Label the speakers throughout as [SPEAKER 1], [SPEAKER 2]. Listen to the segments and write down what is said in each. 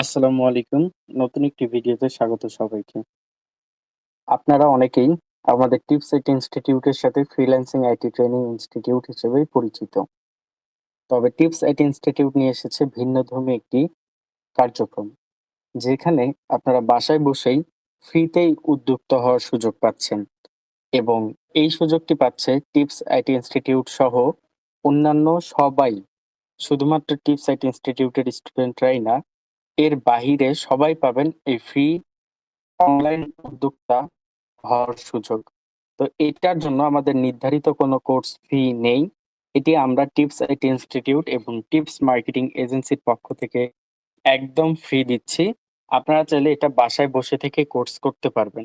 [SPEAKER 1] আসসালামু আলাইকুম। নতুন একটি ভিডিওতে স্বাগত সবাইকে। আপনারা অনেকেই আমাদের টিপস টিপসেট ইনস্টিটিউটের সাথে ফ্রিল্যান্সিং আইটি ট্রেনিং ইনস্টিটিউট হিসেবেই পরিচিত। তবে টিপস আইটি ইনস্টিটিউট নিয়ে এসেছে ভিন্নধর্মী একটি কার্যক্রম। যেখানে আপনারা বাসায় বসেই ফ্রিতেই উদ্যুক্ত হওয়ার সুযোগ পাচ্ছেন এবং এই সুযোগটি পাচ্ছে টিপস আইটি ইনস্টিটিউট সহ অন্যান্য সবাই। শুধুমাত্র টিপস আইটি ইনস্টিটিউটের স্টুডেন্টরাই না, এর বাহিরে সবাই পাবেন এই ফ্রি অনলাইন উদ্যোক্তা হওয়ার সুযোগ। তো এটার জন্য আমাদের নির্ধারিত কোনো কোর্স ফি নেই। এটি আমরা টিপস আইটি ইনস্টিটিউট এবং টিপস মার্কেটিং এজেন্সির পক্ষ থেকে একদম ফ্রি দিচ্ছি। আপনারা চাইলে এটা বাসায় বসে থেকে কোর্স করতে পারবেন।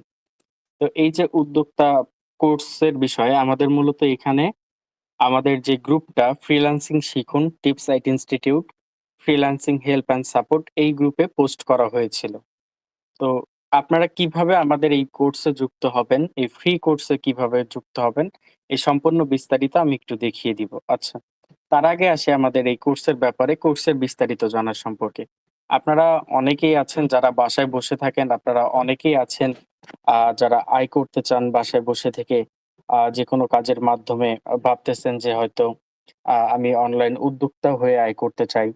[SPEAKER 1] তো এই যে উদ্যোক্তা কোর্সের বিষয়ে আমাদের মূলত এখানে আমাদের যে গ্রুপটা ফ্রিল্যান্সিং শিখুন Tips IT Institute, freelancing help and support এই গ্রুপে পোস্ট করা হয়েছিল। তো আপনারা কীভাবে আমাদের এই কোর্সে যুক্ত হবেন, এই ফ্রি কোর্সে কীভাবে যুক্ত হবেন, এই সম্পূর্ণ বিস্তারিত আমি একটু দেখিয়ে দিব। আচ্ছা, তার আগে আসে আমাদের এই কোর্সের ব্যাপারে, কোর্সের বিস্তারিত জানার সম্পর্কে। আপনারা অনেকেই আছেন যারা বাসায় বসে থাকেন, আপনারা অনেকেই আছেন যারা আয় করতে চান বাসায় বসে থেকে আ যেকোনো কাজের মাধ্যমে ভাবতেছেন যে হয়তো আমি অনলাইন উদ্যোক্তা হয়ে আয় করতে চাই।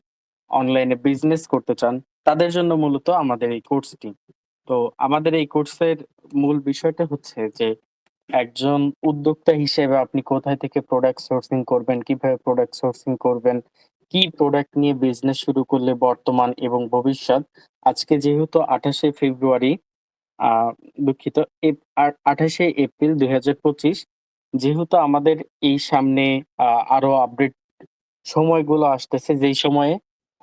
[SPEAKER 1] অনলাইনে বিজনেস করতে চান, তাদের জন্য মূলত আমাদের এই কোর্সটি। তো আমাদের এই কোর্সের মূল বিষয়টা হচ্ছে যে একজন উদ্যোক্তা হিসেবে আপনি কোথায় থেকে প্রোডাক্ট সোর্সিং করবেন, কীভাবে প্রোডাক্ট সোর্সিং করবেন, কি প্রোডাক্ট নিয়ে বিজনেস শুরু করলে বর্তমান এবং ভবিষ্যৎ। আজকে যেহেতু আঠাশে ফেব্রুয়ারি দুঃখিত আঠাশে আ ২৮ শে এপ্রিল ২০২৫ যেহেতু আমাদের এই সামনে আরও আপডেট সময়গুলো আসতেছে যেই সময়ে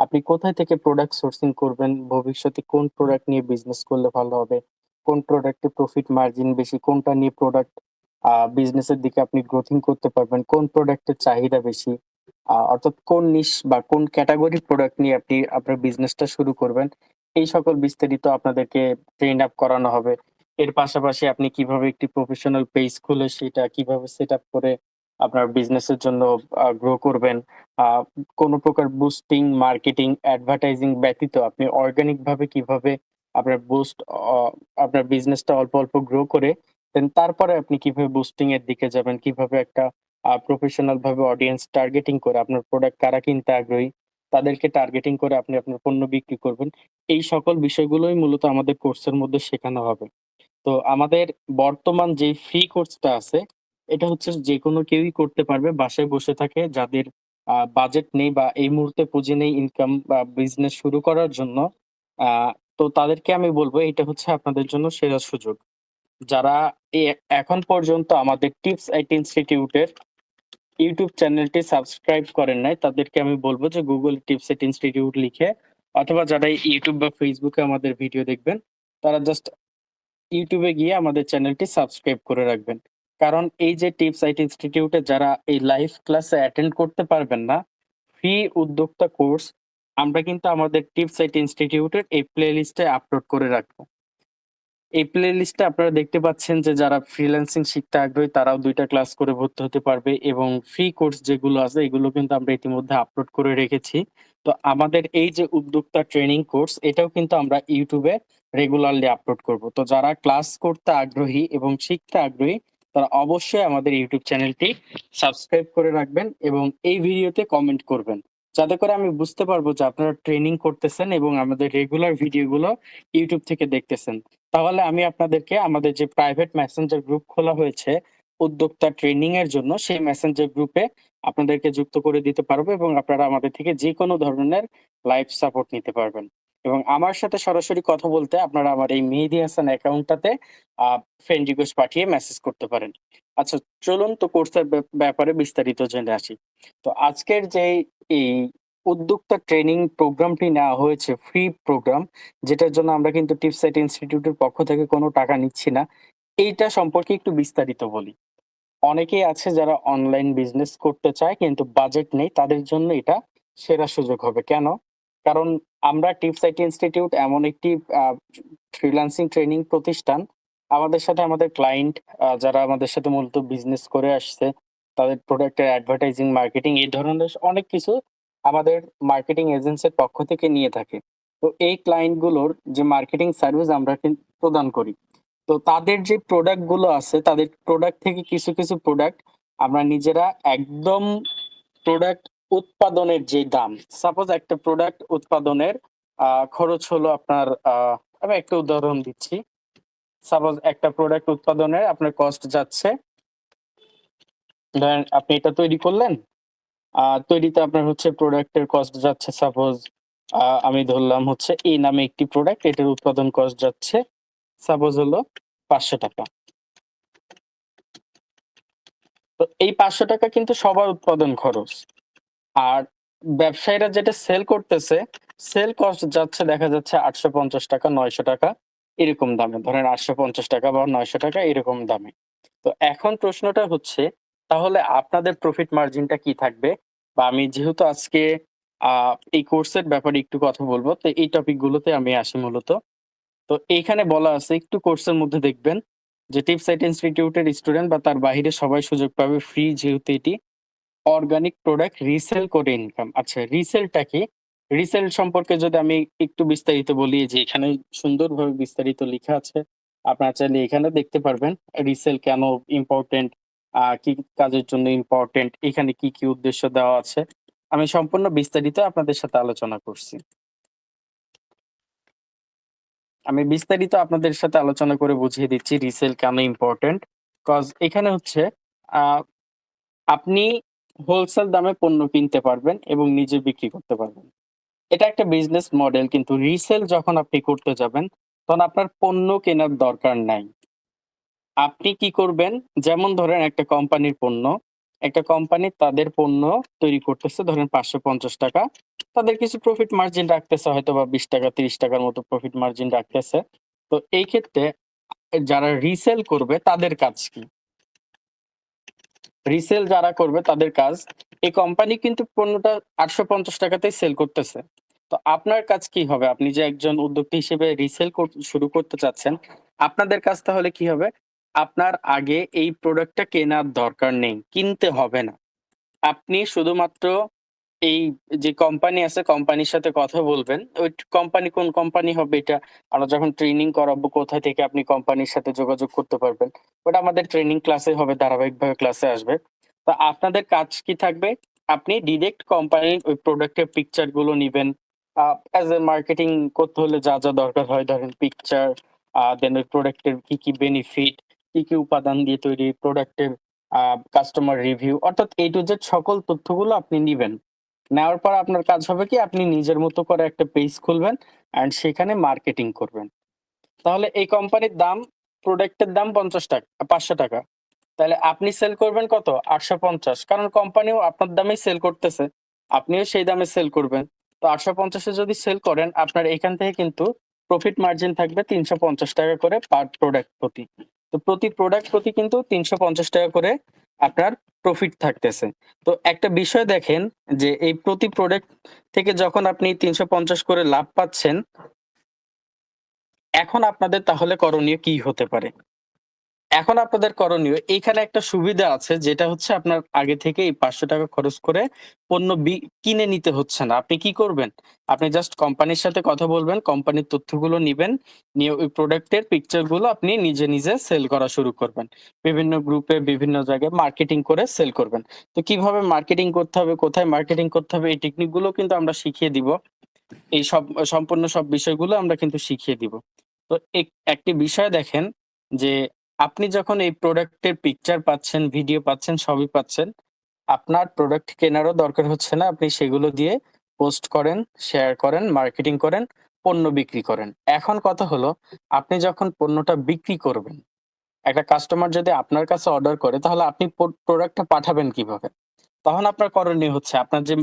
[SPEAKER 1] আপনি কোথায় থেকে প্রোডাক্ট সোর্সিং করবেন, ভবিষ্যতে কোন প্রোডাক্ট নিয়ে বিজনেস করলে ভালো হবে, কোন প্রোডাক্টে প্রফিট মার্জিন বেশি, কোনটা নিয়ে প্রোডাক্ট বিজনেসের দিকে আপনি গ্রোথিং করতে পারবেন, কোন প্রোডাক্টের চাহিদা বেশি। অর্থাৎ কোন নিশ বা কোন ক্যাটেগরির প্রোডাক্ট নিয়ে আপনি আপনার বিজনেসটা শুরু করবেন। এই সকল বিস্তারিত আপনাদেরকে ট্রেন আপ করানো হবে। এর পাশাপাশি আপনি কীভাবে একটি প্রফেশনাল পেজ খুলে সেটা কীভাবে সেটআপ করে আপনার বিজনেসের জন্য গ্রো করবেন। কোন প্রকার বুস্টিং, মার্কেটিং, অ্যাডভার্টাইজিং ব্যতীত আপনি অর্গানিক ভাবে কীভাবে আপনার বুস্ট আপনার বিজনেসটা অল্প, অল্প গ্রো করে দেন তারপরে আপনি কীভাবে বুস্টিং এর দিকে যাবেন, কীভাবে একটা প্রফেশনাল ভাবে অডিয়েন্স টার্গেটিং করে আপনার প্রোডাক্ট কারা কিনতে আগ্রহী, তাদেরকে টার্গেটিং করে আপনি আপনার পণ্য বিক্রি করবেন। এই সকল বিষয়গুলোই মূলত আমাদের কোর্সের মধ্যে শেখানো হবে। তো আমাদের বর্তমান যেই ফ্রি কোর্সটা আছে, এটা হচ্ছে যেকোনো কেউই করতে পারবে বাসায় বসে থাকে যাদের বাজেট নেই বা এই মুহূর্তে পুঁজি নেই ইনকাম বা বিজনেস শুরু করার জন্য। তো তাদেরকে আমি বলব এটা হচ্ছে আপনাদের জন্য সেরা সুযোগ। যারা এখন পর্যন্ত আমাদের টিপস আইটি ইনস্টিটিউটের ইউটিউব চ্যানেলটি সাবস্ক্রাইব করেন নাই, তাদেরকে আমি বলব যে গুগল টিপস আইটি ইনস্টিটিউট লিখে অথবা যারা ইউটিউব বা ফেসবুকে আমাদের ভিডিও দেখবেন, তারা জাস্ট ইউটিউবে গিয়ে আমাদের চ্যানেলটি সাবস্ক্রাইব করে রাখবেন। কারণ এই যে টিপস আইটি ইনস্টিটিউটে যারা এই লাইভ ক্লাসে অ্যাটেন্ড করতে পারবেন না, ফ্রি উদ্যোক্তা কোর্স আমরা কিন্তু আমাদের টিপস আইটি ইনস্টিটিউটের এই প্লেলিস্টে আপলোড করে রাখব। এই প্লেলিস্টে আপনারা দেখতে পাচ্ছেন যে যারা ফ্রিল্যান্সিং শিখতে আগ্রহী তারাও দুইটা ক্লাস করে ভর্তি হতে পারবে এবং ফ্রি কোর্স যেগুলো আছে এগুলো কিন্তু আমরা ইতিমধ্যে আপলোড করে রেখেছি। তো আমাদের এই যে উদ্যোক্তা ট্রেনিং কোর্স এটাও কিন্তু আমরা ইউটিউবে রেগুলারলি আপলোড করব। তো যারা ক্লাস করতে আগ্রহী এবং শিখতে আগ্রহী তারা অবশ্যই আমাদের ইউটিউব চ্যানেলটি সাবস্ক্রাইব করে রাখবেন এবং এই ভিডিওতে কমেন্ট করবেন। যাতে করে আমি বুঝতে পারব যে আপনারা ট্রেনিং করতেছেন এবং আমাদের রেগুলার ভিডিওগুলো ইউটিউব থেকে দেখতেছেন। তাহলে আমি আপনাদেরকে আমাদের যে প্রাইভেট মেসেঞ্জার গ্রুপ খোলা হয়েছে উদ্যোক্তা ট্রেনিং এর জন্য সেই মেসেঞ্জার গ্রুপে আপনাদেরকে যুক্ত করে দিতে পারব এবং আপনারা আমাদের থেকে যেকোনো ধরনের লাইভ সাপোর্ট নিতে পারবেন। এবং আমার সাথে সরাসরি কথা বলতে আপনারা আমার এই মেহেদি হাসান অ্যাকাউন্টটাতে ফ্রেন্ড রিকোয়েস্ট পাঠিয়ে মেসেজ করতে পারেন। আচ্ছা চলুন তো কোর্সের ব্যা ব্যাপারে বিস্তারিত জেনে আসি। তো আজকের যে এই উদ্যোক্তা ট্রেনিং প্রোগ্রামটি নেওয়া হয়েছে ফ্রি প্রোগ্রাম যেটার জন্য আমরা কিন্তু টিপস আইটি ইনস্টিটিউটের পক্ষ থেকে কোনো টাকা নিচ্ছি না। এইটা সম্পর্কে একটু বিস্তারিত বলি। অনেকেই আছে যারা অনলাইন বিজনেস করতে চায়, কিন্তু বাজেট নেই, তাদের জন্য এটা সেরা সুযোগ হবে। কেন? কারণ আমরা টিপস আইটি ইনস্টিটিউট এমন একটি ফ্রিল্যান্সিং ট্রেনিং প্রতিষ্ঠান আমাদের সাথে আমাদের ক্লায়েন্ট যারা আমাদের সাথে মূলত বিজনেস করে আসছে, তাদের প্রোডাক্টের অ্যাডভার্টাইজিং, মার্কেটিং এই ধরনের অনেক কিছু আমাদের মার্কেটিং এজেন্সির পক্ষ থেকে নিয়ে থাকে। তো এই ক্লায়েন্টগুলোর যে মার্কেটিং সার্ভিস আমরা প্রদান করি তো তাদের যে প্রোডাক্টগুলো আছে তাদের প্রোডাক্ট থেকে কিছু কিছু প্রোডাক্ট আমরা নিজেরা একদম প্রোডাক্ট উৎপাদনের যে দাম সাপোজ একটা প্রোডাক্ট উৎপাদনের খরচ হলো আপনার আমি একটা উদাহরণ দিচ্ছি। সাপোজ একটা প্রোডাক্ট উৎপাদনের আপনার কস্ট যাচ্ছে। ধরেন আপনি এটা তৈরি করলেন তৈরিতে আপনার হচ্ছে প্রোডাক্টের কস্ট যাচ্ছে সাপোজ আমি ধরলাম হচ্ছে এই নামে একটি প্রোডাক্ট এটার উৎপাদন কস্ট যাচ্ছে সাপোজ হলো পাঁচশো টাকা। তো এই পাঁচশো টাকা কিন্তু সবার উৎপাদন খরচ। আর ব্যবসায়ীরা যেটা সেল করতেছে সেল কস্ট যাচ্ছে দেখা যাচ্ছে আটশো পঞ্চাশ টাকা, নয়শো টাকা, এরকম দামে। ধরেন আটশো পঞ্চাশ টাকা বা নয়শো টাকা, এরকম দামে। তো এখন প্রশ্নটা হচ্ছে, তাহলে আপনাদের প্রফিট মার্জিনটা কি থাকবে? বা আমি যেহেতু আজকে এই কোর্সের ব্যাপারে একটু কথা বলব, তো এই টপিক গুলোতে আমি আসি মূলত। তো এইখানে বলা আছে, একটু কোর্সের মধ্যে দেখবেন যে টিপসাইট ইনস্টিটিউটের স্টুডেন্ট বা তার বাইরে সবাই সুযোগ পাবে ফ্রি যেহেতু এটি। অর্গানিক প্রোডাক্ট রিসেল করে ইনকাম আচ্ছা রিসেলটা কি? রিসেল সম্পর্কে যদি আমি একটু বিস্তারিত বলি যে এখানে সুন্দরভাবে বিস্তারিত লেখা আছে। আপনারা চাইলে এখানে দেখতে পারবেন রিসেল কেন ইম্পর্টেন্ট কি কাজের জন্য ইম্পর্টেন্ট এখানে কি কি উদ্দেশ্য দেওয়া আছে। আমি সম্পূর্ণ বিস্তারিত আপনাদের সাথে আলোচনা করছি। আমি বিস্তারিত আপনাদের সাথে আলোচনা করে বুঝিয়ে দিচ্ছি রিসেল কেন ইম্পর্টেন্ট কজ এখানে হচ্ছে আপনি হোলসেল দামে পণ্য কিনতে পারবেন এবং নিজে বিক্রি করতে পারবেন। এটা একটা বিজনেস মডেল কিন্তু রিসেল যখন আপনি করতে যাবেন, তখন আপনার পণ্য কেনার দরকার নাই। আপনি কি করবেন? যেমন ধরেন একটা কোম্পানির পণ্য, একটা কোম্পানি তাদের পণ্য তৈরি করতেছে, ধরেন পাঁচশো পঞ্চাশ টাকা। তাদের কিছু প্রফিট মার্জিন রাখতেছে হয়তো বা বিশ টাকা, তিরিশ টাকার মতো প্রফিট মার্জিন রাখতেছে। তো এই ক্ষেত্রে যারা রিসেল করবে, তাদের কাজ কি? রিসেল যারা করবে তাদের কাজ, এই কোম্পানি কিন্তু পণ্যটা আটশো পঞ্চাশ টাকাতেই সেল করতেছে। তো আপনার কাজ কি হবে? আপনি যে একজন উদ্যোক্তা হিসেবে রিসেল শুরু করতে চাচ্ছেন, আপনাদের কাজ তাহলে কি হবে? আপনার আগে এই প্রোডাক্টটা কেনার দরকার নেই, কিনতে হবে না। আপনি শুধুমাত্র এই যে কোম্পানি আছে কোম্পানির সাথে কথা বলবেন। ওই কোম্পানি কোন কোম্পানি হবে এটা? আমরা যখন ট্রেনিং করাবো কোথা থেকে আপনি কোম্পানির সাথে যোগাযোগ করতে পারবেন? ওটা আমাদের ট্রেনিং ক্লাসে হবে, ধারাবাহিকভাবে ক্লাসে আসবে। তো আপনাদের কাজ কি থাকবে? আপনি ডিরেক্ট কোম্পানির ওই প্রোডাক্টের পিকচারগুলো নিবেন। অ্যাজ এ মার্কেটিং করতে হলে যা যা দরকার হয়, ধরেন পিকচার দেন ওই প্রোডাক্টের কি কি বেনিফিট কি কি উপাদান দিয়ে তৈরি প্রোডাক্টের কাস্টমার রিভিউ অর্থাৎ এই টু জেড সকল তথ্যগুলো আপনি নিবেন। নেওয়ার পর আপনার কাজ হবে কি, আপনি নিজের মতো করে একটা পেজ খুলবেন অ্যান্ড সেখানে মার্কেটিং করবেন। তাহলে এই কোম্পানির দাম প্রোডাক্টের দাম পঞ্চাশ টাকা, পাঁচশো টাকা। তাহলে আপনি সেল করবেন কত? আটশো পঞ্চাশ। কারণ কোম্পানিও আপনার দামেই সেল করতেছে, আপনিও সেই দামে সেল করবেন। তো আটশো পঞ্চাশে যদি সেল করেন, আপনার এখান থেকে কিন্তু প্রফিট মার্জিন থাকবে তিনশো পঞ্চাশ টাকা করে পার প্রোডাক্ট প্রতি। তো প্রতি প্রোডাক্ট প্রতি কিন্তু তিনশো পঞ্চাশ টাকা করে আপনার প্রফিট থাকতেছে। তো একটা বিষয় দেখেন যে এই প্রতি প্রোডাক্ট থেকে যখন আপনি তিনশো পঞ্চাশ করে লাভ পাচ্ছেন, এখন আপনাদের তাহলে করণীয় কি হতে পারে? এখন আপনাদের করণীয়, এইখানে একটা সুবিধা আছে, যেটা হচ্ছে আপনার আগে থেকে এই পাঁচশো টাকা খরচ করে পণ্য কিনে নিতে হচ্ছে না। আপনি কি করবেন? আপনি জাস্ট কোম্পানির সাথে কথা বলবেন কোম্পানির তথ্যগুলো নিবেন, নিয়ে ওই প্রোডাক্টের পিকচারগুলো আপনি নিজে নিজে সেল করা শুরু করবেন। বিভিন্ন গ্রুপে বিভিন্ন জায়গায় মার্কেটিং করে সেল করবেন। তো কীভাবে মার্কেটিং করতে হবে, কোথায় মার্কেটিং করতে হবে, এই টেকনিকগুলো কিন্তু আমরা শিখিয়ে দিব। এই সব, সম্পূর্ণ সব বিষয়গুলো আমরা কিন্তু শিখিয়ে দিব। তো এক- একটি বিষয় দেখেন যে আপনি যখন এই প্রোডাক্টের পিকচার পাচ্ছেন ভিডিও পাচ্ছেন, সবই পাচ্ছেন, আপনার প্রোডাক্ট কেনারও দরকার হচ্ছে না। আপনি সেগুলো দিয়ে পোস্ট করেন শেয়ার করেন মার্কেটিং করেন, পণ্য বিক্রি করেন। এখন কথা হলো, আপনি যখন পণ্যটা বিক্রি করবেন, একটা কাস্টমার যদি আপনার কাছে অর্ডার করে, তাহলে আপনি প্রোডাক্টটা পাঠাবেন কীভাবে? তখন আপনার করণীয় হচ্ছে, আপনার যে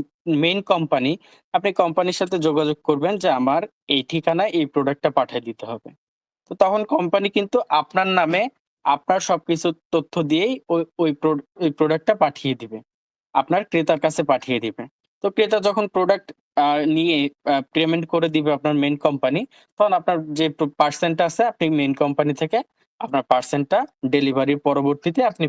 [SPEAKER 1] মেইন কোম্পানি আপনি কোম্পানির সাথে যোগাযোগ করবেন যে আমার এই ঠিকানায় এই প্রোডাক্টটা পাঠিয়ে দিতে হবে। তো তখন কোম্পানি কিন্তু আপনার নামে আপনার সবকিছু তথ্য দিয়েই ওই ওই ওই প্রোডাক্টটা পাঠিয়ে দিবে। আপনার ক্রেতার কাছে পাঠিয়ে দিবে। তো ক্রেতা যখন প্রোডাক্ট নিয়ে পেমেন্ট করে দিবে আপনার মেন কোম্পানি তখন আপনার যে পার্সেন্টটা আছে, আপনি মেন কোম্পানি থেকে আপনার পার্সেন্টটা ডেলিভারির পরবর্তীতে আপনি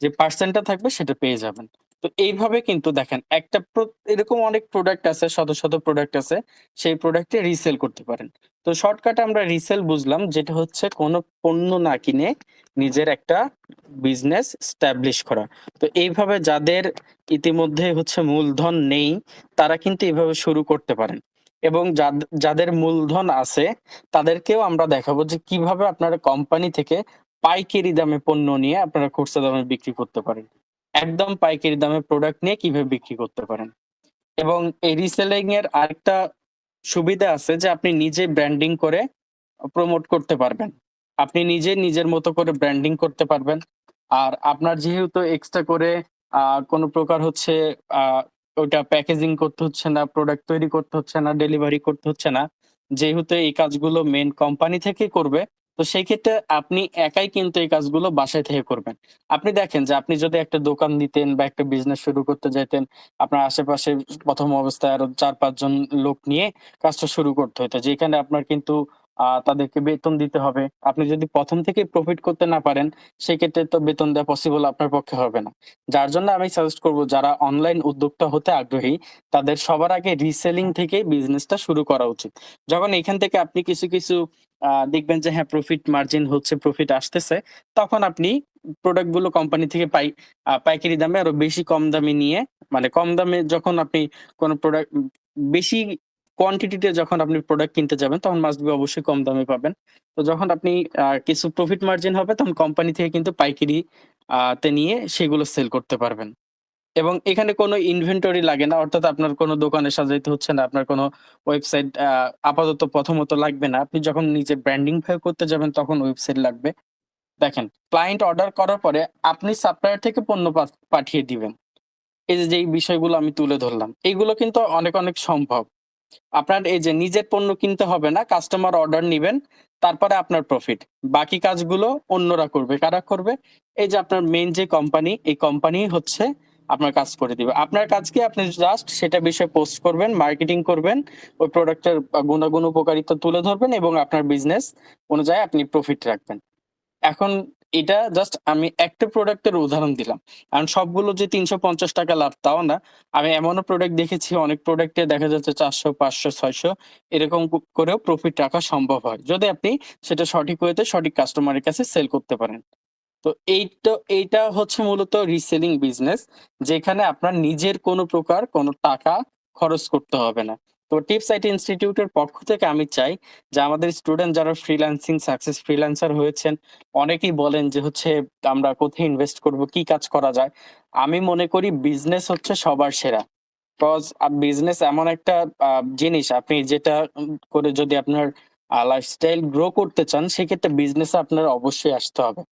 [SPEAKER 1] যে পার্সেন্টটা থাকবে সেটা পেয়ে যাবেন। তো এইভাবে কিন্তু দেখেন, একটা এরকম অনেক প্রোডাক্ট আছে, শত শত প্রোডাক্ট আছে, সেই প্রোডাক্টে রিসেল করতে পারেন। তো শর্টকাটে আমরা রিসেল বুঝলাম যেটা হচ্ছে কোনো পণ্য না কিনে নিজের একটা বিজনেস স্ট্যাবলিশ করা। তো এইভাবে যাদের ইতিমধ্যে হচ্ছে মূলধন নেই, তারা কিন্তু এইভাবে শুরু করতে পারেন। এবং যাদ- যাদের মূলধন আছে, তাদেরকেও আমরা দেখাবো যে কীভাবে আপনারা কোম্পানি থেকে পাইকারি দামে পণ্য নিয়ে আপনারা খুচরা দামে বিক্রি করতে পারেন। একদম পাইকারি দামে প্রোডাক্ট নিয়ে কীভাবে বিক্রি করতে পারেন। এবং এই রিসেলিং এর আরেকটা সুবিধা আছে যে, আপনি নিজে ব্র্যান্ডিং করে প্রমোট করতে পারবেন। আপনি নিজে নিজের মতো করে ব্র্যান্ডিং করতে পারবেন। আর আপনার যেহেতু এক্সট্রা করে কোনো প্রকার হচ্ছে ওটা প্যাকেজিং করতে হচ্ছে না প্রোডাক্ট তৈরি করতে হচ্ছে না ডেলিভারি করতে হচ্ছে না, যেহেতু এই কাজগুলো মেন কোম্পানি থেকে করবে তো সেই ক্ষেত্রে আপনি একাই কিন্তু এই কাজগুলো বাসায় থেকে করবেন। আপনি দেখেন যে আপনি যদি একটা দোকান দিতেন বা একটা বিজনেস শুরু করতে যেতেন আপনার আশেপাশে প্রথম অবস্থায় আরও চার পাঁচজন লোক নিয়ে কাজটা শুরু করতে হতো যেখানে আপনার কিন্তু তাদেরকে বেতন দিতে হবে। আপনি যদি প্রথম থেকে প্রফিট করতে না পারেন, সেক্ষেত্রে তো বেতন দেওয়া পসিবল আপনার পক্ষে হবে না। যার জন্য আমি সাজেস্ট করব, যারা অনলাইন উদ্যোক্তা হতে আগ্রহী, তাদের সবার আগে রিসেলিং থেকে বিজনেসটা শুরু করা উচিত। যখন এখান থেকে আপনি কিছু কিছু দেখবেন যে হ্যাঁ প্রফিট মার্জিন হচ্ছে প্রফিট আসতেছে, তখন আপনি প্রোডাক্টগুলো কোম্পানি থেকে পাই পাইকারি দামে আরও বেশি কম দামে নিয়ে মানে কম দামে যখন আপনি কোনো প্রোডাক্ট বেশি কোয়ান্টিটিতে যখন আপনি প্রোডাক্ট কিনতে যাবেন, তখন মাস্ট বি অবশ্যই কম দামে পাবেন। তো যখন আপনি কিছু প্রফিট মার্জিন হবে, তখন কোম্পানি থেকে কিন্তু পাইকারি তে নিয়ে সেগুলো সেল করতে পারবেন। এবং এখানে কোনো ইনভেন্টরি লাগে না, অর্থাৎ আপনার কোনো দোকানে সাজাইতে হচ্ছে না, আপনার কোনো ওয়েবসাইট আপাতত প্রথমত লাগবে না। আপনি যখন নিজে ব্র্যান্ডিং ভাবে করতে যাবেন, তখন ওয়েবসাইট লাগবে। দেখেন ক্লায়েন্ট অর্ডার করার পরে আপনি সাপ্লায়ার থেকে পণ্য পাঠিয়ে দিবেন। এই যে বিষয়গুলো আমি তুলে ধরলাম এইগুলো কিন্তু অনেক অনেক সম্ভব। আপনার এই যে নিজের পণ্য কিনতে হবে না কাস্টমার অর্ডার নিবেন, তারপরে আপনার প্রফিট বাকি কাজগুলো অন্যরা করবে, কারা করবে? এই যে আপনার মেইন যে কোম্পানি এই কোম্পানি হচ্ছে আপনার কাজ করে দিবে। আপনার কাজকে আপনি জাস্ট সেটা বিষয়ে পোস্ট করবেন মার্কেটিং করবেন, ওই প্রোডাক্টের গুণাগুণ, উপকারিতা তুলে ধরবেন এবং আপনার বিজনেস অনুযায়ী আপনি প্রফিট রাখবেন। এখন এটা জাস্ট আমি একটা প্রোডাক্টের উদাহরণ দিলাম। কারণ সবগুলো যে তিনশো পঞ্চাশ টাকা লাভ, তাও না। আমি এমনও প্রোডাক্ট দেখেছি, অনেক প্রোডাক্টে দেখা যাচ্ছে চারশো, পাঁচশো, ছয়শো এরকম করেও প্রফিট রাখা সম্ভব হয়। যদি আপনি সেটা সঠিক ওয়েতে সঠিক কাস্টমারের কাছে সেল করতে পারেন। তো এই তো এইটা হচ্ছে মূলত রিসেলিং বিজনেস যেখানে আপনার নিজের কোনো প্রকার কোনো টাকা খরচ করতে হবে না। তো টিপস আইটি ইনস্টিটিউটের পক্ষ থেকে আমি চাই যে আমাদের স্টুডেন্ট যারা ফ্রিল্যান্সিং সাকসেস ফ্রিল্যান্সার হয়েছেন, অনেকেই বলেন যে হচ্ছে আমরা কোথায় ইনভেস্ট করব, কি কাজ করা যায়। আমি মনে করি বিজনেস হচ্ছে সবার সেরা। বিকজ বিজনেস এমন একটা জিনিস, আপনি যেটা করে যদি আপনার লাইফস্টাইল গ্রো করতে চান, সেক্ষেত্রে বিজনেস আপনার অবশ্যই আসতে হবে।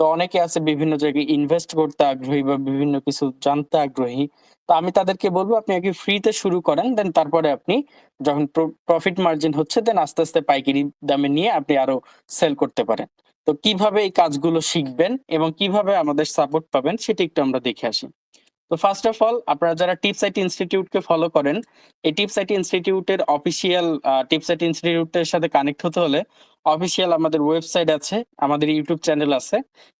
[SPEAKER 1] তো অনেকে আছে বিভিন্ন জায়গায় ইনভেস্ট করতে আগ্রহী বা বিভিন্ন কিছু জানতে আগ্রহী। তো আমি তাদেরকে বলব, আপনি আগে ফ্রিতে শুরু করেন দেন তারপরে আপনি যখন প্রফিট মার্জিন হচ্ছে দেন আস্তে আস্তে পাইকারি দামে নিয়ে আপনি আরও সেল করতে পারেন। তো কীভাবে এই কাজগুলো শিখবেন এবং কীভাবে আমাদের সাপোর্ট পাবেন, সেটা একটু আমরা দেখে আসি। তো ফার্স্ট অফ অল আপনারা যারা টিপস আইটি ইনস্টিটিউটকে ফলো করেন, এই টিপস আইটি ইনস্টিটিউটের অফিসিয়াল টিপস আইটি ইনস্টিটিউটের সাথে কানেক্ট হতে হলে অফিসিয়াল আমাদের ওয়েবসাইট আছে, আমাদের ইউটিউব চ্যানেল আছে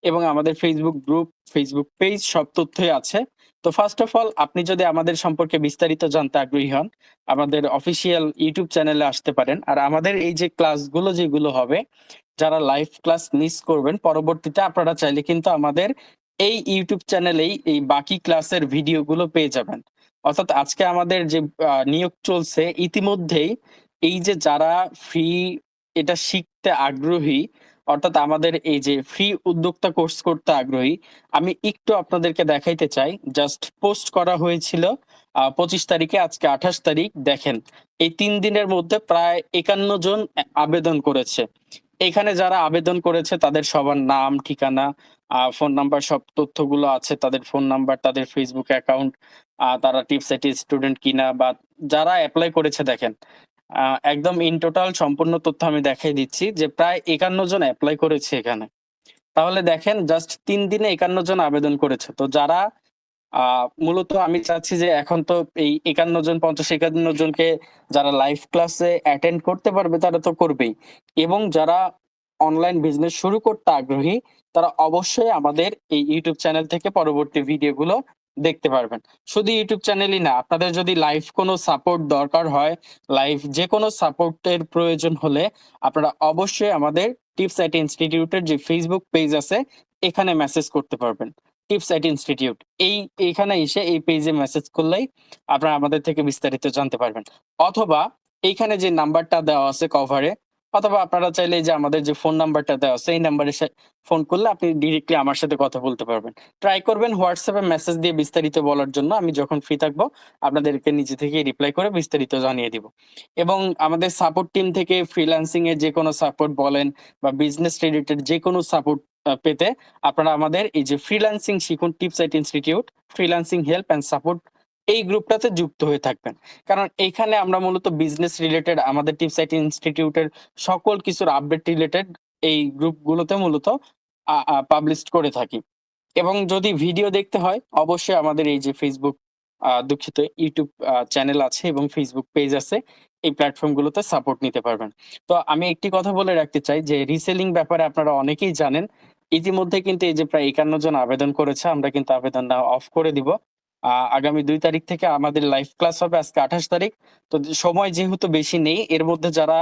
[SPEAKER 1] এবং আমাদের ফেসবুক গ্রুপ ফেসবুক পেজ সব তথ্যই আছে। তো ফার্স্ট অফ অল আপনি যদি আমাদের সম্পর্কে বিস্তারিত জানতে আগ্রহী হন, আমাদের অফিসিয়াল ইউটিউব চ্যানেলে আসতে পারেন। আর আমাদের এই যে ক্লাসগুলো যেগুলো হবে, যারা লাইভ ক্লাস মিস করবেন, পরবর্তীতে আপনারা চাইলে কিন্তু আমাদের এই ইউটিউব চ্যানেলেই এই বাকি ক্লাসের ভিডিওগুলো পেয়ে যাবেন। অর্থাৎ আজকে আমাদের যে নিয়োগ চলছে, ইতিমধ্যেই এই যে যারা ফ্রি এটা শিখতে আগ্রহী, অর্থাৎ আমাদের এই যে ফ্রি উদ্যোক্তা কোর্স করতে আগ্রহী, আমি একটু আপনাদেরকে দেখাইতে চাই। জাস্ট পোস্ট করা হয়েছিল পঁচিশ তারিখে, আজকে আঠাশ তারিখ, দেখেন। এই তিন দিনের মধ্যে প্রায় একান্ন জন আবেদন করেছে। এখানে যারা আবেদন করেছে, তাদের সবার নাম, ঠিকানা ফোন নাম্বার সব তথ্যগুলো আছে, তাদের ফোন নাম্বার তাদের ফেসবুক অ্যাকাউন্ট তারা টিপস এটি স্টুডেন্ট কিনা, বা যারা অ্যাপ্লাই করেছে, দেখেন। একদম ইন টোটাল সম্পূর্ণ তথ্য আমি দেখাই দিচ্ছি যে প্রায় একান্ন জন অ্যাপ্লাই করেছে এখানে। তাহলে দেখেন জাস্ট তিন দিনে একান্ন জন আবেদন করেছে। তো যারা মূলত আমি চাচ্ছি যে এখন তো এই একান্ন জন, পঞ্চাশ, একান্ন জনকে যারা লাইভ ক্লাসে অ্যাটেন্ড করতে পারবে, তারা তো করবেই। এবং যারা অনলাইন বিজনেস শুরু করতে আগ্রহী, তারা অবশ্যই আমাদের এই ইউটিউব চ্যানেল থেকে পরবর্তী ভিডিওগুলো দেখতে পারবেন। শুধু ইউটিউব চ্যানেলই না, আপনাদের যদি লাইভ কোনো সাপোর্ট দরকার হয় লাইভ যে কোনো সাপোর্টের প্রয়োজন হলে আপনারা অবশ্যই আমাদের টিপস আইটি ইনস্টিটিউটের যে ফেসবুক পেজ আছে, এখানে মেসেজ করতে পারবেন। টিপস আইটি ইনস্টিটিউট এই এখানে এসে এই পেজে মেসেজ করলেই আপনারা আমাদের থেকে বিস্তারিত জানতে পারবেন। অথবা এইখানে যে নাম্বারটা দেওয়া আছে কভারে অথবা আপনারা চাইলে যে আমাদের যে ফোন নাম্বারটা দেওয়া আছে এই নাম্বারে ফোন করলে আপনি ডিরেক্টলি আমার সাথে কথা বলতে পারবেন। ট্রাই করবেন হোয়াটসঅ্যাপে মেসেজ দিয়ে বিস্তারিত বলার জন্য। আমি যখন ফ্রি থাকব, আপনাদেরকে নিজে থেকে রিপ্লাই করে বিস্তারিত জানিয়ে দিব। এবং আমাদের সাপোর্ট টিম থেকে ফ্রিল্যান্সিং এ যে কোনো সাপোর্ট বলেন বা বিজনেস রিলেটেড যে কোনো সাপোর্ট পেতে আপনারা আমাদের এই যে ফ্রিল্যান্সিং শিখুন Tips IT Institute freelancing help and support এই গ্রুপটাতে যুক্ত হয়ে থাকবেন। কারণ এখানে আমরা মূলত বিজনেস রিলেটেড আমাদের টিপস আইট ইনস্টিটিউটের সকল কিছুর আপডেট রিলেটেড এই গ্রুপগুলোতে মূলত পাবলিশ করে থাকি। এবং যদি ভিডিও দেখতে হয়, অবশ্যই আমাদের এই যে ফেসবুক দুঃখিত ইউটিউব চ্যানেল আছে এবং ফেসবুক পেজ আছে, এই প্ল্যাটফর্মগুলোতে সাপোর্ট নিতে পারবেন। তো আমি একটি কথা বলে রাখতে চাই যে রিসেলিং ব্যাপারে আপনারা অনেকেই জানেন। ইতিমধ্যে কিন্তু এই যে প্রায় একান্ন জন আবেদন করেছে, আমরা কিন্তু আবেদনটা অফ করে দিব। আগামী দুই তারিখ থেকে আমাদের লাইভ ক্লাস হবে আজকে আঠাশ তারিখ। তো সময় যেহেতু বেশি নেই, এর মধ্যে যারা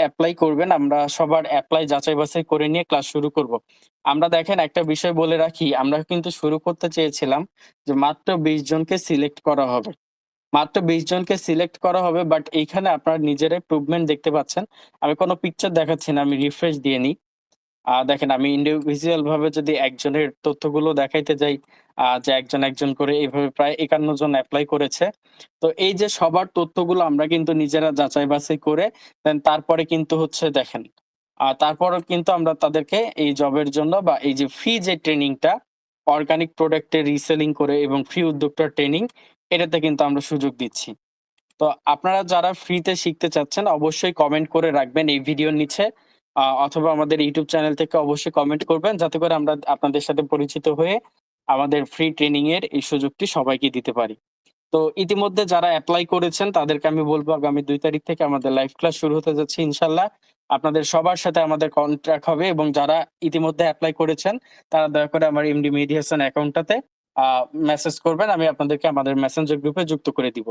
[SPEAKER 1] অ্যাপ্লাই করবেন, আমরা সবার অ্যাপ্লাই যাচাই বাছাই করে নিয়ে ক্লাস শুরু করব। আমরা দেখেন একটা বিষয় বলে রাখি, আমরা কিন্তু শুরু করতে চেয়েছিলাম যে মাত্র বিশ জনকে সিলেক্ট করা হবে। মাত্র বিশ জনকে সিলেক্ট করা হবে বাট এইখানে আপনারা নিজেরাই প্রুভমেন্ট দেখতে পাচ্ছেন। আমি কোনো পিকচার দেখাচ্ছি না, আমি রিফ্রেশ দিয়ে নিই। দেখেন আমি ইন্ডিভিজুয়াল ভাবে যদি একজনের তথ্যগুলো দেখাইতে যাই যে একজন একজন করে এইভাবে প্রায় একান্ন জন অ্যাপ্লাই করেছে, তো এই যে সবার তথ্যগুলো আমরা কিন্তু নিজেরা যাচাই বাছাই করে দেন তারপরে কিন্তু হচ্ছে দেখেন আর তারপর কিন্তু আমরা তাদেরকে এই জবের জন্য বা এই যে ফ্রি যে ট্রেনিংটা অর্গানিক প্রোডাক্টের রিসেলিং করে এবং ফ্রি উদ্যোক্তার ট্রেনিং এটাতে কিন্তু আমরা সুযোগ দিচ্ছি। তো আপনারা যারা ফ্রিতে শিখতে চাচ্ছেন, অবশ্যই কমেন্ট করে রাখবেন এই ভিডিওর নিচে। অথবা আমাদের ইউটিউব চ্যানেল থেকে অবশ্যই কমেন্ট করবেন, যাতে করে আমরা আপনাদের সাথে পরিচিত হয়ে আমাদের ফ্রি ট্রেনিং এর এই সুযোগটি সবাইকে দিতে পারি। তো ইতিমধ্যে যারা অ্যাপ্লাই করেছেন, তাদেরকে আমি বলব আগামী দুই তারিখ থেকে আমাদের লাইভ ক্লাস শুরু হতে যাচ্ছে ইনশাল্লাহ আপনাদের সবার সাথে আমাদের কন্ট্রাক্ট হবে এবং যারা ইতিমধ্যে অ্যাপ্লাই করেছেন, তারা দয়া করে আমার এমডি মেডিয়েশন অ্যাকাউন্টটাতে মেসেজ করবেন, আমি আপনাদেরকে আমাদের মেসেঞ্জার গ্রুপে যুক্ত করে দিব।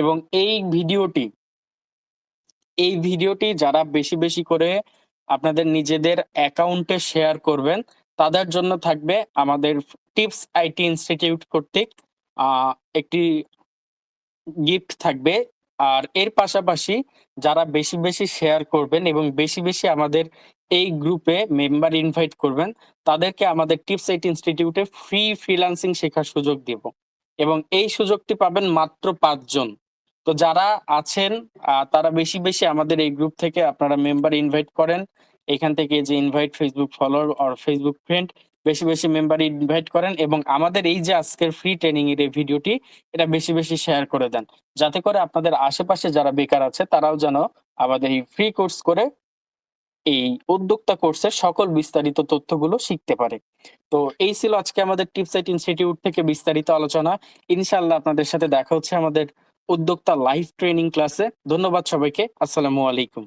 [SPEAKER 1] এবং এই ভিডিওটি এই ভিডিওটি যারা বেশি বেশি করে আপনাদের নিজেদের অ্যাকাউন্টে শেয়ার করবেন। তাদের জন্য থাকবে আমাদের টিপস আইটি ইনস্টিটিউট কর্তৃক একটি গিফট থাকবে। আর এর পাশাপাশি যারা বেশি বেশি শেয়ার করবেন এবং বেশি বেশি আমাদের এই গ্রুপে মেম্বার ইনভাইট করবেন, তাদেরকে আমাদের টিপস এইট ইনস্টিটিউটে ফ্রি ফ্রিল্যান্সিং শেখার সুযোগ দেব। এবং এই সুযোগটি পাবেন মাত্র পাঁচজন। তো যারা আছেন তারা বেশি বেশি আমাদের এই গ্রুপ থেকে আপনারা মেম্বার ইনভাইট করেন। এখান থেকে যে ইনভাইট ফেসবুক ফলোয়ার আর ফেসবুক ফ্রেন্ড বেশি বেশি মেম্বার ইনভাইট করেন এবং আমাদের এই যে আজকের ফ্রি ট্রেনিং এর এই ভিডিওটি এটা বেশি বেশি শেয়ার করে দেন। যাতে করে আপনাদের আশেপাশে যারা বেকার আছে, তারাও যেন আমাদের এই ফ্রি কোর্স করে এই উদ্যোক্তা কোর্সের সকল বিস্তারিত তথ্যগুলো শিখতে পারে। তো এই ছিল আজকে আমাদের টিপসাইট ইনস্টিটিউট থেকে বিস্তারিত আলোচনা। ইনশাআল্লাহ আপনাদের সাথে দেখা হচ্ছে আমাদের উদ্যোক্তা লাইভ ট্রেনিং ক্লাসে ধন্যবাদ সবাইকে। আসসালামু আলাইকুম।